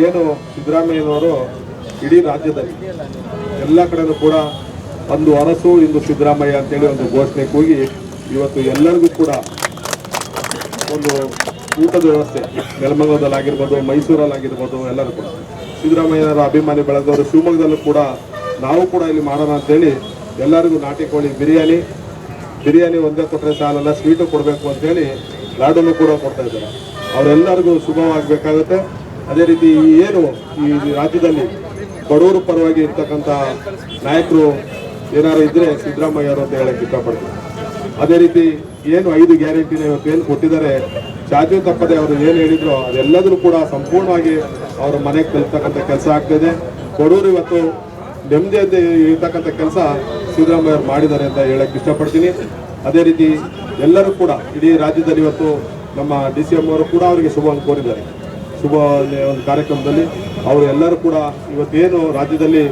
ಏನು ಸಿದ್ದರಾಮಯ್ಯನವರು ಇಡೀ ರಾಜ್ಯದಲ್ಲಿ ಎಲ್ಲ ಕಡೆನೂ ಕೂಡ ಒಂದು ಅರಸು, ಇಂದು ಸಿದ್ದರಾಮಯ್ಯ ಅಂತೇಳಿ ಒಂದು ಘೋಷಣೆ ಕೂಗಿ ಇವತ್ತು ಎಲ್ಲರಿಗೂ ಕೂಡ ಒಂದು ಊಟದ ವ್ಯವಸ್ಥೆ, ನೆಲಮಂಗಲದಲ್ಲಾಗಿರ್ಬೋದು, ಮೈಸೂರಲ್ಲಾಗಿರ್ಬೋದು, ಎಲ್ಲರೂ ಕೂಡ. ಸಿದ್ದರಾಮಯ್ಯನವರ ಅಭಿಮಾನಿ ಬೆಳೆದವರು ಶಿವಮೊಗ್ಗದಲ್ಲೂ ಕೂಡ ನಾವು ಕೂಡ ಇಲ್ಲಿ ಮಾಡೋಣ ಅಂತೇಳಿ ಎಲ್ಲರಿಗೂ ನಾಟಿ ಕೋಳಿ ಬಿರಿಯಾನಿ ಬಿರಿಯಾನಿ ಒಂದೇ ಕೊಟ್ಟರೆ ಸಾಲಲ್ಲ, ಸ್ವೀಟು ಕೊಡಬೇಕು ಅಂತೇಳಿ ಲಾಡನ್ನು ಕೂಡ ಕೊಡ್ತಾ ಇದ್ದಾರೆ. ಅವರೆಲ್ಲರಿಗೂ ಶುಭವಾಗಬೇಕಾಗುತ್ತೆ. ಅದೇ ರೀತಿ ಏನು ಈ ರಾಜ್ಯದಲ್ಲಿ ಬಡವರ ಪರವಾಗಿ ಇರ್ತಕ್ಕಂಥ ನಾಯಕರು ಏನಾರು ಇದ್ರೆ ಸಿದ್ದರಾಮಯ್ಯ ಅವರು ಅಂತ ಹೇಳಕ್ಕೆ ಇಷ್ಟಪಡ್ತೀನಿ. ಅದೇ ರೀತಿ ಏನು ಐದು ಗ್ಯಾರಂಟಿನ ಇವತ್ತು ಏನು ಕೊಟ್ಟಿದ್ದಾರೆ ಚಾಚು ತಪ್ಪದೆ ಅವರು ಏನು ಹೇಳಿದ್ರು ಅದೆಲ್ಲದರೂ ಕೂಡ ಸಂಪೂರ್ಣವಾಗಿ ಅವರ ಮನೆಗೆ ತಲುಪ್ತಕ್ಕಂಥ ಕೆಲಸ ಆಗ್ತಿದೆ. ಬಡವರು ಇವತ್ತು ನೆಮ್ಮದಿಯಂತೆ ಇರ್ತಕ್ಕಂಥ ಕೆಲಸ ಸಿದ್ದರಾಮಯ್ಯ ಅವರು ಮಾಡಿದ್ದಾರೆ ಅಂತ ಹೇಳಕ್ಕೆ ಇಷ್ಟಪಡ್ತೀನಿ. ಅದೇ ರೀತಿ ಎಲ್ಲರೂ ಕೂಡ ಇಡೀ ರಾಜ್ಯದಲ್ಲಿ ಇವತ್ತು ನಮ್ಮ ಡಿ ಸಿ ಎಂ ಅವರು ಕೂಡ ಅವರಿಗೆ ಶುಭವನ್ನು ಕೋರಿದ್ದಾರೆ. ಶುಭ ಒಂದು ಕಾರ್ಯಕ್ರಮದಲ್ಲಿ ಅವರು ಎಲ್ಲರೂ ಕೂಡ ಇವತ್ತೇನು ರಾಜ್ಯದಲ್ಲಿ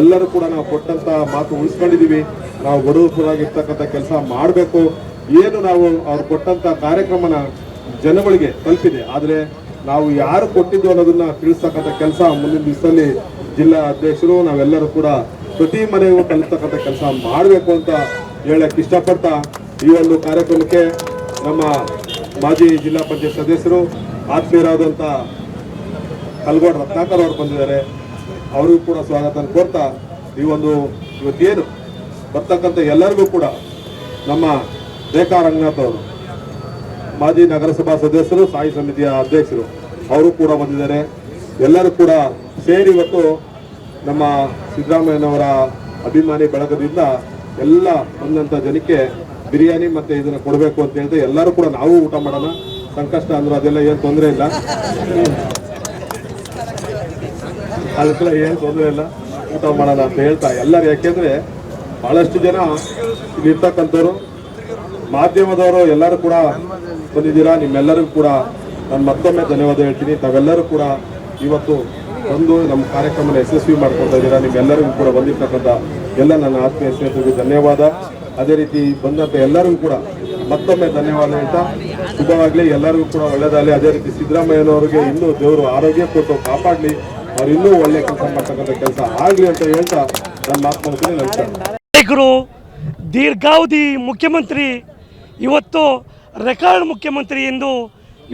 ಎಲ್ಲರೂ ಕೂಡ ನಾವು ಕೊಟ್ಟಂತ ಮಾತು ಉಳಿಸ್ಕೊಂಡಿದ್ದೀವಿ. ನಾವು ಬಡವರಾಗಿರ್ತಕ್ಕಂಥ ಕೆಲಸ ಮಾಡಬೇಕು. ಏನು ನಾವು ಅವ್ರು ಕೊಟ್ಟಂತ ಕಾರ್ಯಕ್ರಮನ ಜನಗಳಿಗೆ ತಲುಪಿದೆ. ಆದರೆ ನಾವು ಯಾರು ಕೊಟ್ಟಿದ್ದು ಅನ್ನೋದನ್ನ ತಿಳಿಸ್ತಕ್ಕಂಥ ಕೆಲಸ ಮುಂದಿನ ದಿವಸದಲ್ಲಿ ಜಿಲ್ಲಾ ಅಧ್ಯಕ್ಷರು, ನಾವೆಲ್ಲರೂ ಕೂಡ ಪ್ರತಿ ಮನೆಗೂ ತಲುಪ್ತಕ್ಕಂಥ ಕೆಲಸ ಮಾಡಬೇಕು ಅಂತ ಹೇಳಕ್ಕೆ ಇಷ್ಟಪಡ್ತಾ ಈ ಒಂದು ಕಾರ್ಯಕ್ರಮಕ್ಕೆ ನಮ್ಮ ಮಾಜಿ ಜಿಲ್ಲಾ ಪಂಚಾಯತ್ ಸದಸ್ಯರು ಆತ್ಮೀಯರಾದಂಥ ಕಲ್ಗೋಡ್ ರತ್ನಾಕರ್ ಅವರು ಬಂದಿದ್ದಾರೆ. ಅವರಿಗೂ ಕೂಡ ಸ್ವಾಗತ ಕೋರ್ತಾ ಈ ಒಂದು ಇವತ್ತೇನು ಬರ್ತಕ್ಕಂಥ ಎಲ್ಲರಿಗೂ ಕೂಡ ನಮ್ಮ ರೇಖಾ ರಂಗನಾಥ್ ಅವರು, ಮಾಜಿ ನಗರಸಭಾ ಸದಸ್ಯರು, ಸಾಯಿ ಸಮಿತಿಯ ಅಧ್ಯಕ್ಷರು, ಅವರು ಕೂಡ ಬಂದಿದ್ದಾರೆ. ಎಲ್ಲರೂ ಕೂಡ ಸೇರಿ ಇವತ್ತು ನಮ್ಮ ಸಿದ್ದರಾಮಯ್ಯನವರ ಅಭಿಮಾನಿ ಬಳಗದಿಂದ ಎಲ್ಲ ಬಂದಂಥ ಜನಕ್ಕೆ ಬಿರಿಯಾನಿ ಮತ್ತು ಇದನ್ನು ಕೊಡಬೇಕು ಅಂತ ಹೇಳಿದ್ರೆ ಎಲ್ಲರೂ ಕೂಡ ನಾವು ಊಟ ಮಾಡೋಣ. ಸಂಕಷ್ಟ ಅಂದ್ರೆ ಅದೆಲ್ಲ ಏನು ತೊಂದರೆ ಇಲ್ಲ. ಅದಕ್ಕೆಲ್ಲ ಏನು ತೊಂದರೆ ಇಲ್ಲ. ಊಟ ಮಾಡೋಣ ಅಂತ ಹೇಳ್ತಾ ಎಲ್ಲರೂ, ಯಾಕೆಂದ್ರೆ ಬಹಳಷ್ಟು ಜನ ಇಲ್ಲಿರ್ತಕ್ಕಂಥವ್ರು ಮಾಧ್ಯಮದವರು ಎಲ್ಲರೂ ಕೂಡ ಬಂದಿದ್ದೀರಾ? ನಿಮ್ಮೆಲ್ಲರಿಗೂ ಕೂಡ ನಾನು ಮತ್ತೊಮ್ಮೆ ಧನ್ಯವಾದ ಹೇಳ್ತೀನಿ. ತಾವೆಲ್ಲರೂ ಕೂಡ ಇವತ್ತು ಬಂದು ನಮ್ಮ ಕಾರ್ಯಕ್ರಮನ ಯಶಸ್ವಿ ಮಾಡ್ಕೊಳ್ತಾ ಇದ್ದೀರಾ? ನಿಮ್ಮೆಲ್ಲರಿಗೂ ಕೂಡ ಬಂದಿರ್ತಕ್ಕಂಥ ಎಲ್ಲ ನನ್ನ ಆತ್ಮೀಯ ಸ್ನೇಹಿತರಿಗೆ ಧನ್ಯವಾದ. ಅದೇ ರೀತಿ ಬಂದಂಥ ಎಲ್ಲರಿಗೂ ಕೂಡ ಮತ್ತೊಮ್ಮೆ ಧನ್ಯವಾದ ಹೇಳ್ತಾ ಶುಭವಾಗಲಿ. ಎಲ್ಲರಿಗೂ ಕೂಡ ಒಳ್ಳೇದಾಗಲಿ. ಅದೇ ರೀತಿ ಸಿದ್ದರಾಮಯ್ಯನವರಿಗೆ ಇನ್ನೂ ದೇವರು ಆರೋಗ್ಯ ಕೊಟ್ಟು ಕಾಪಾಡಲಿ. ಅವ್ರು ಇನ್ನೂ ಒಳ್ಳೆ ಕೆಲಸ ಮಾಡ್ತಕ್ಕಂಥ ಕೆಲಸ ಆಗಲಿ ಅಂತ ಹೇಳ್ತಾ ನನ್ನ ಮಾತು ನಾಯಕರು, ದೀರ್ಘಾವಧಿ ಮುಖ್ಯಮಂತ್ರಿ, ಇವತ್ತು ರೆಕಾರ್ಡ್ ಮುಖ್ಯಮಂತ್ರಿ ಎಂದು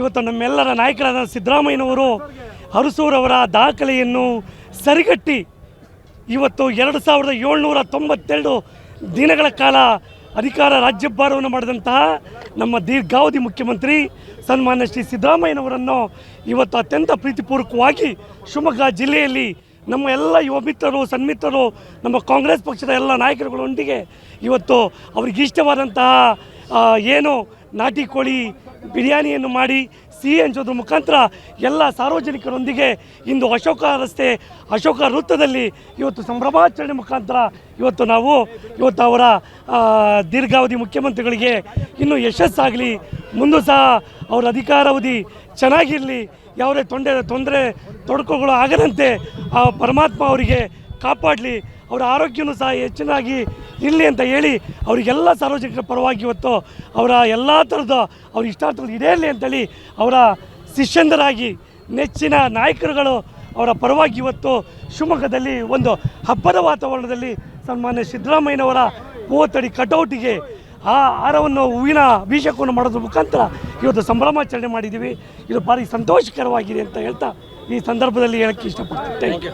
ಇವತ್ತು ನಮ್ಮೆಲ್ಲರ ನಾಯಕರಾದ ಸಿದ್ದರಾಮಯ್ಯನವರು ಅರಸೂರವರ ದಾಖಲೆಯನ್ನು ಸರಿಗಟ್ಟಿ ಇವತ್ತು ಎರಡು ಸಾವಿರದ ಏಳ್ನೂರ ತೊಂಬತ್ತೆರಡು ದಿನಗಳ ಕಾಲ ಅಧಿಕಾರ ರಾಜ್ಯಭಾರವನ್ನು ಮಾಡಿದಂತಹ ನಮ್ಮ ದೀರ್ಘಾವಧಿ ಮುಖ್ಯಮಂತ್ರಿ ಸನ್ಮಾನ್ಯ ಶ್ರೀ ಸಿದ್ದರಾಮಯ್ಯನವರನ್ನು ಇವತ್ತು ಅತ್ಯಂತ ಪ್ರೀತಿಪೂರ್ವಕವಾಗಿ ಶಿವಮೊಗ್ಗ ಜಿಲ್ಲೆಯಲ್ಲಿ ನಮ್ಮ ಎಲ್ಲ ಯುವ ಮಿತ್ರರು, ಸನ್ಮಿತ್ರರು, ನಮ್ಮ ಕಾಂಗ್ರೆಸ್ ಪಕ್ಷದ ಎಲ್ಲ ನಾಯಕರುಗಳೊಂದಿಗೆ ಇವತ್ತು ಅವರಿಗೆ ಇಷ್ಟವಾದಂತಹ ಏನು ನಾಟಿ ಕೋಳಿ ಬಿರಿಯಾನಿಯನ್ನು ಮಾಡಿ ಸಿಹಿ ಹಂಚೋದ್ರ ಮುಖಾಂತರ ಎಲ್ಲ ಸಾರ್ವಜನಿಕರೊಂದಿಗೆ ಇಂದು ಅಶೋಕ ರಸ್ತೆ, ಅಶೋಕ ವೃತ್ತದಲ್ಲಿ ಇವತ್ತು ಸಂಭ್ರಮಾಚರಣೆ ಮುಖಾಂತರ ಇವತ್ತು ನಾವು, ಇವತ್ತು ಅವರ ದೀರ್ಘಾವಧಿ ಮುಖ್ಯಮಂತ್ರಿಗಳಿಗೆ ಇನ್ನೂ ಯಶಸ್ಸಾಗಲಿ, ಮುಂದೂ ಸಹ ಅವರ ಅಧಿಕಾರಾವಧಿ ಚೆನ್ನಾಗಿರಲಿ, ಯಾವುದೇ ತೊಂದರೆ ತೊಂದರೆ, ತೊಡಕುಗಳು ಆಗದಂತೆ ಆ ಪರಮಾತ್ಮ ಅವರಿಗೆ ಕಾಪಾಡಲಿ. ಅವರ ಆರೋಗ್ಯವೂ ಸಹ ಹೆಚ್ಚಿನಾಗಿ ಇರಲಿ ಅಂತ ಹೇಳಿ ಅವರಿಗೆಲ್ಲ ಸಾರ್ವಜನಿಕರ ಪರವಾಗಿ ಇವತ್ತು ಅವರ ಎಲ್ಲ ಥರದ ಅವ್ರ ಇಷ್ಟಾರ್ಥಗಳು ಈಡೇರಲಿ ಅಂತೇಳಿ ಅವರ ಶಿಷ್ಯಂದರಾಗಿ ನೆಚ್ಚಿನ ನಾಯಕರುಗಳು ಅವರ ಪರವಾಗಿ ಇವತ್ತು ಶಿವಮೊಗ್ಗದಲ್ಲಿ ಒಂದು ಹಬ್ಬದ ವಾತಾವರಣದಲ್ಲಿ ಸನ್ಮಾನ್ಯ ಸಿದ್ದರಾಮಯ್ಯನವರ ಮೂವತ್ತಡಿ ಕಟೌಟಿಗೆ ಆ ಹಾರವನ್ನು ಹೂವಿನ ಅಭಿಷೇಕವನ್ನು ಮಾಡೋದ್ರ ಮುಖಾಂತರ ಇವತ್ತು ಸಂಭ್ರಮಾಚರಣೆ ಮಾಡಿದ್ದೀವಿ. ಇದು ಭಾರಿ ಸಂತೋಷಕರವಾಗಿದೆ ಅಂತ ಹೇಳ್ತಾ ಈ ಸಂದರ್ಭದಲ್ಲಿ ಹೇಳಕ್ಕೆ ಇಷ್ಟಪಡ್ತೀನಿ. Thank you